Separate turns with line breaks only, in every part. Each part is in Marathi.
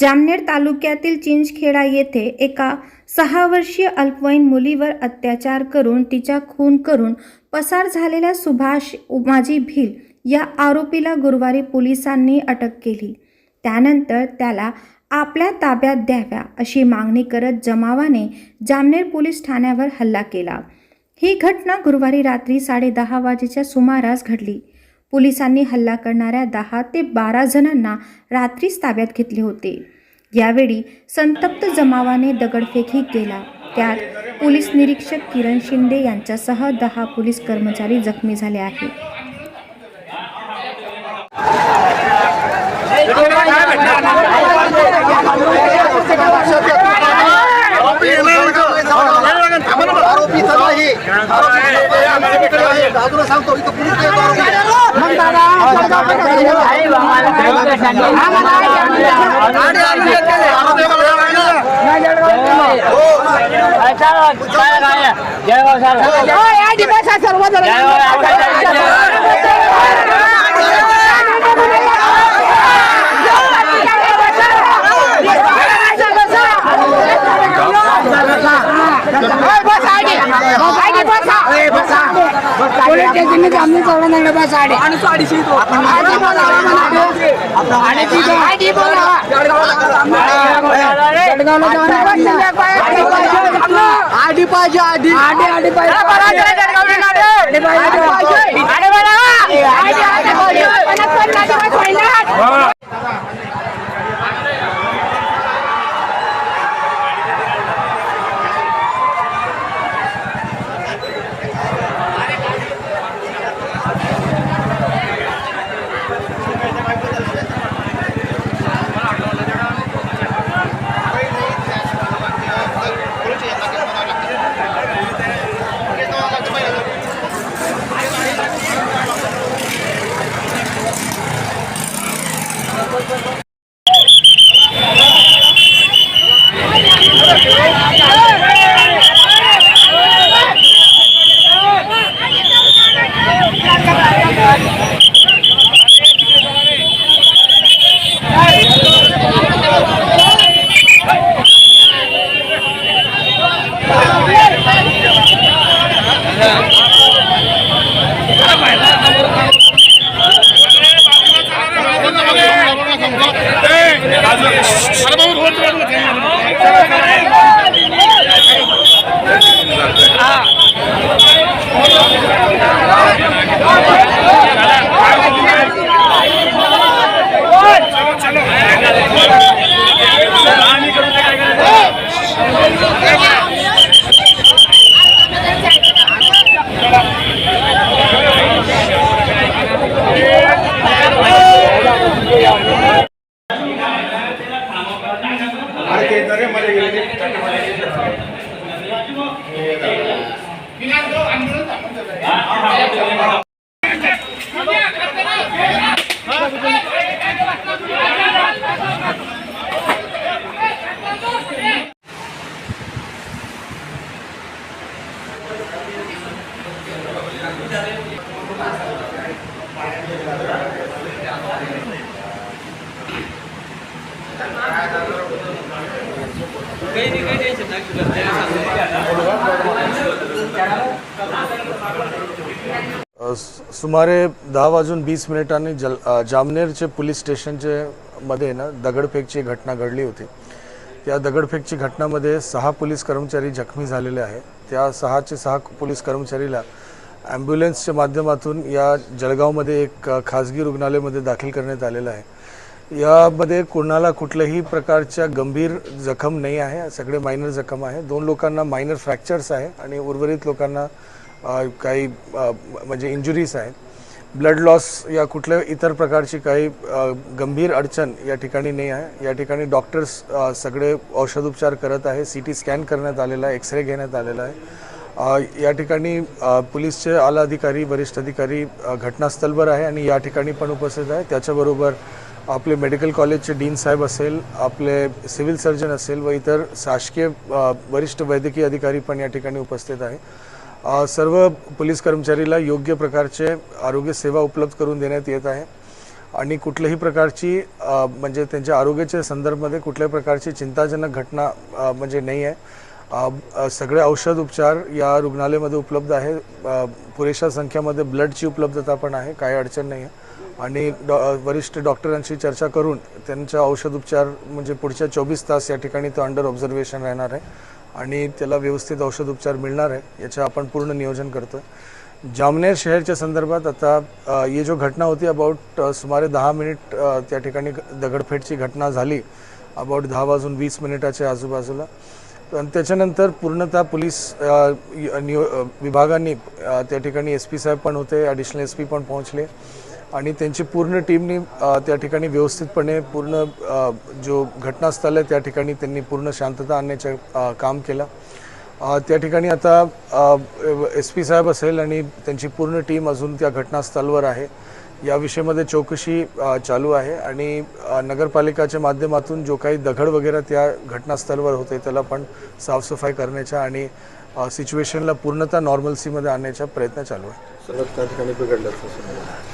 जामनेर तालुक्यातील चिंचखेडा येथे एका सहा वर्षीय अल्पवयीन मुलीवर अत्याचार करून तिचा खून करून पसार झालेल्या सुभाष उमाजी भिल या आरोपीला गुरुवारी पोलिसांनी अटक केली. त्यानंतर त्याला आपल्या ताब्यात द्याव्या अशी मागणी करत जमावाने जामनेर पोलीस ठाण्यावर हल्ला केला. ही घटना गुरुवारी रात्री साडेदहा वाजेच्या सुमारास घडली. पोलिसांनी हल्ला करणाऱ्या दहा ते बारा जणांना रात्रीच ताब्यात घेतले होते. यावेळी संतप्त जमावाने दगडफेकही केला. त्यात पोलीस निरीक्षक किरण शिंदे यांच्यासह दहा पोलीस कर्मचारी जखमी झाले आहेत
आरोपी चला हे दादूला सांगतो इथं पोलीस येतो आरोपी. आरोपी मला. सांगा.
आधी पाहिजे आधी आधी आधी पाहिजे.
अ, सु- सुमारे दहा वाजून वीस मिनिटांनी जल जामनेरचे पोलीस स्टेशनचे मध्ये ना दगडफेकची घटना घडली होती. त्या दगडफेकची घटनामध्ये सहा पोलीस कर्मचारी जखमी झालेले आहेत. त्या सहाचे सहा पोलीस कर्मचारीला ॲम्ब्युलन्सच्या माध्यमातून या जळगावमध्ये एक खाजगी रुग्णालयामध्ये दाखल करण्यात आलेलं आहे. यामध्ये कोणाला कुठल्याही प्रकारच्या गंभीर जखम नाही आहे. सगळे मायनर जखम आहे. दोन लोकांना मायनर फ्रॅक्चर्स आहे आणि उर्वरित लोकांना काही म्हणजे इंजुरीज आहेत. ब्लड लॉस या कुठल्या इतर प्रकारची काही गंभीर अडचण या ठिकाणी नाही आहे. या ठिकाणी डॉक्टर्स सगळे औषधोपचार करत आहे. सी टी स्कॅन करण्यात आलेला आहे. एक्सरे घेण्यात आलेला आहे. या ठिकाणी पोलीसचे आला अधिकारी वरिष्ठ अधिकारी अ, घटनास्थळवर आहे आणि या ठिकाणी पण उपस्थित आहे. त्याच्याबरोबर आपले मेडिकल कॉलेजचे डीन साहेब असेल आपले सिव्हिल सर्जन असेल व इतर शासकीय वरिष्ठ वैद्यकीय अधिकारी पण या ठिकाणी उपस्थित आहे. सर्व पोलीस कर्मचारीला योग्य प्रकारचे आरोग्य सेवा उपलब्ध करून देण्यात येत आहे. आणि कुठल्याही प्रकारची म्हणजे त्यांच्या आरोग्याच्या संदर्भामध्ये कुठल्याही प्रकारची चिंताजनक घटना म्हणजे नाही आहे. सगळे औषध उपचार या रुग्णालयामध्ये उपलब्ध आहे. पुरेशा संख्यामध्ये ब्लडची उपलब्धता पण आहे. काही अडचण नाही आहे. आणि डॉ वरिष्ठ डॉक्टरांशी चर्चा करून त्यांचा औषध उपचार म्हणजे पुढच्या चोवीस तास या ठिकाणी तो अंडर ऑब्झर्वेशन राहणार आहे. आणि त्याला व्यवस्थित औषध उपचार मिळणार आहे याचं आपण पूर्ण नियोजन करतो जामनेर शहरच्या संदर्भात आता ये जो घटना होती अबाउट सुमारे दहा मिनिट त्या ठिकाणी दगडफेटची घटना झाली अबाउट दहा वाजून वीस मिनिटाच्या आजूबाजूला. त्याच्यानंतर पूर्णतः पोलीस अ, नियो विभागांनी त्या ठिकाणी एस पी साहेब पण होते ॲडिशनल एस पी पण पोहोचले. आणि त्यांची पूर्ण टीमनी त्या ठिकाणी व्यवस्थितपणे पूर्ण जो घटनास्थळ आहे त्या ठिकाणी त्यांनी पूर्ण शांतता आणण्याचं काम केलं. त्या ठिकाणी आता एस पी साहेब असेल आणि त्यांची पूर्ण टीम अजून त्या घटनास्थळावर आहे. या विषयामध्ये चौकशी चालू आहे आणि नगरपालिकाच्या माध्यमातून जो काही दगड वगैरे त्या घटनास्थळावर होते त्याला पण साफसफाई करण्याचा आणि सिच्युएशनला पूर्णतः नॉर्मल्सीमध्ये आणण्याचा प्रयत्न चालू आहे.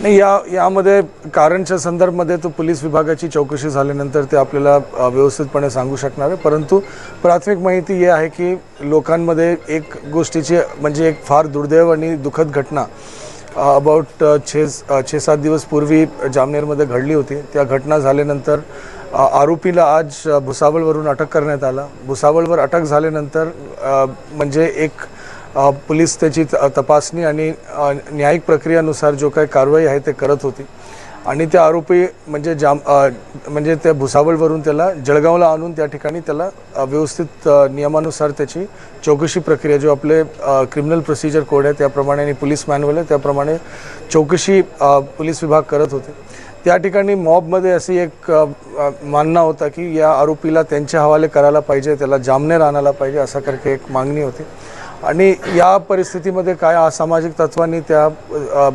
नाही या यामध्ये कारणच्या संदर्भामध्ये तो पोलीस विभागाची चौकशी झाल्यानंतर ते आपल्याला व्यवस्थितपणे सांगू शकणार आहे. परंतु प्राथमिक माहिती ही आहे की लोकांमध्ये एक गोष्टीची म्हणजे एक फार दुर्दैव आणि दुःखद घटना अबाउट छे छे सात दिवस पूर्वी जामनेरमध्ये घडली होती. त्या घटना झाल्यानंतर आरोपीला आज भुसावळवरून अटक करण्यात आला. भुसावळवर अटक झाल्यानंतर म्हणजे एक पोलीस त्याची त- तपासणी आणि न्यायिक प्रक्रियानुसार जो काही कारवाई आहे ते करत होती. आणि ते आरोपी म्हणजे जाम म्हणजे त्या भुसावळवरून त्याला जळगावला आणून त्या ठिकाणी त्याला व्यवस्थित नियमानुसार त्याची चौकशी प्रक्रिया जो आपले क्रिमिनल प्रोसिजर कोड आहे त्याप्रमाणे आणि पोलीस मॅन्युअल आहे त्याप्रमाणे चौकशी पोलीस विभाग करत होते. त्या ठिकाणी मॉबमध्ये अशी एक मानना मानणं होता की या आरोपीला त्यांच्या हवाले करायला पाहिजे त्याला जामनेर आणायला पाहिजे असा करके एक मागणी होती. आणि या परिस्थितीमध्ये काय असामाजिक तत्वांनी त्या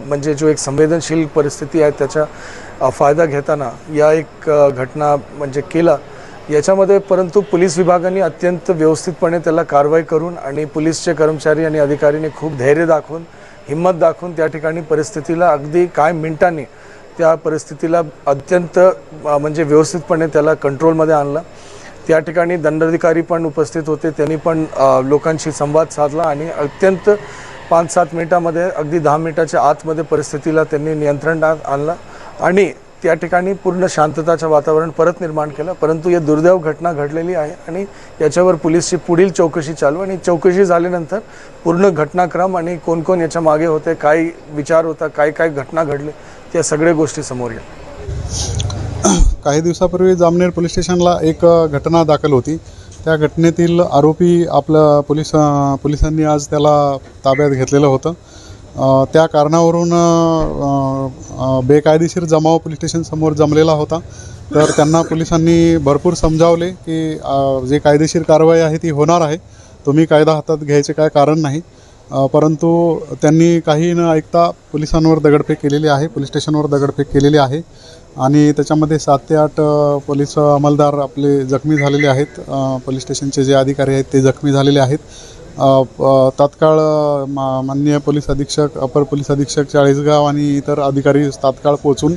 म्हणजे जो एक संवेदनशील परिस्थिती आहे त्याचा फायदा घेताना या एक घटना म्हणजे केला याच्यामध्ये परंतु पोलीस विभागाने अत्यंत व्यवस्थितपणे त्याला कारवाई करून आणि पोलीसचे कर्मचारी आणि अधिकारीने खूप धैर्य दाखवून हिंमत दाखवून त्या ठिकाणी परिस्थितीला अगदी काय मिनिटांनी त्या परिस्थितीला अत्यंत म्हणजे व्यवस्थितपणे त्याला कंट्रोलमध्ये आणलं. त्या ठिकाणी दंडाधिकारी पण उपस्थित होते. त्यांनी पण लोकांशी संवाद साधला आणि अत्यंत पाच सात मिनिटामध्ये अगदी दहा मिनिटाच्या आतमध्ये परिस्थितीला त्यांनी नियंत्रणात आणलं आणि त्या ठिकाणी पूर्ण शांतताचं वातावरण परत निर्माण केलं. परंतु या दुर्दैव घटना घडलेली आहे आणि याच्यावर पोलीसची पुढील चौकशी चालू आणि चौकशी झाल्यानंतर पूर्ण घटनाक्रम आणि कोण कोण याच्या मागे होते काय विचार होता काय काय घटना घडली त्या सगळ्या गोष्टी समोर या
काही दिवसापूर्वी जामनेर पोलीस स्टेशनला एक घटना दाखल होती. त्या घटनेतील आरोपी आपलं पोलीस पोलिसांनी आज त्याला ताब्यात घेतलेलं होतं. त्या कारणावरून बेकायदेशीर जमाव पोलीस स्टेशनसमोर जमलेला होता. तर त्यांना पोलिसांनी भरपूर समजावले की जे कायदेशीर कारवाई आहे ती होणार आहे. तुम्ही कायदा हातात घ्यायचे काय कारण नाही. परंतु त्यांनी काही न ऐकता पोलिसांवर दगडफेक केलेली आहे पोलीस स्टेशनवर दगडफेक केलेली आहे. आणि त्याच्यामध्ये सात ते आठ पोलीस अंमलदार आपले जखमी झालेले आहेत. पोलीस स्टेशनचे जे अधिकारी आहेत ते जखमी झालेले आहेत. तात्काळ मा माननीय पोलीस अधीक्षक अपर पोलीस अधीक्षक चाळीसगाव आणि इतर अधिकारी तात्काळ पोचून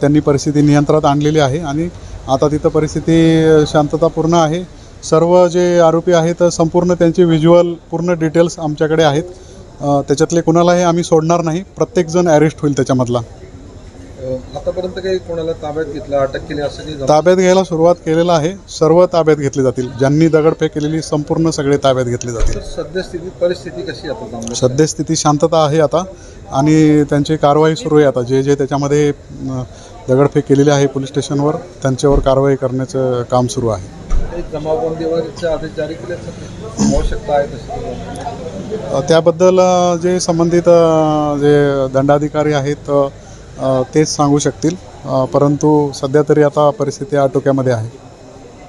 त्यांनी परिस्थिती नियंत्रणात आणलेली आहे. आणि आता तिथं परिस्थिती शांततापूर्ण आहे. सर्व जे आरोपी आहेत संपूर्ण त्यांचे व्हिज्युअल पूर्ण डिटेल्स आमच्याकडे आहेत. त्याच्यातले कुणालाही आम्ही सोडणार नाही. प्रत्येकजण अरेस्ट होईल त्याच्यामधला.
आतापर्यंत काही कोणाला ताब्यात घेतलं अटक केली असं काही
ताब्यात घ्यायला सुरुवात केलेलं आहे. सर्व ताब्यात घेतले जातील. ज्यांनी दगडफेक केलेली संपूर्ण सगळे ताब्यात घेतले जातील.
सद्यस्थिती परिस्थिती कशी आहे आता
सद्यस्थिती शांतता आहे आता. आणि त्यांची कारवाई सुरू आहे आता. जे जे त्याच्यामध्ये दगडफेक केलेली आहे पोलीस स्टेशनवर त्यांच्यावर कारवाई करण्याचं काम सुरू आहे. त्याबद्दल जे संबंधित जे दंडाधिकारी आहेत तेच सांगू शकतील. परंतु सध्या तरी आता परिस्थिती आटोक्यामध्ये आहे.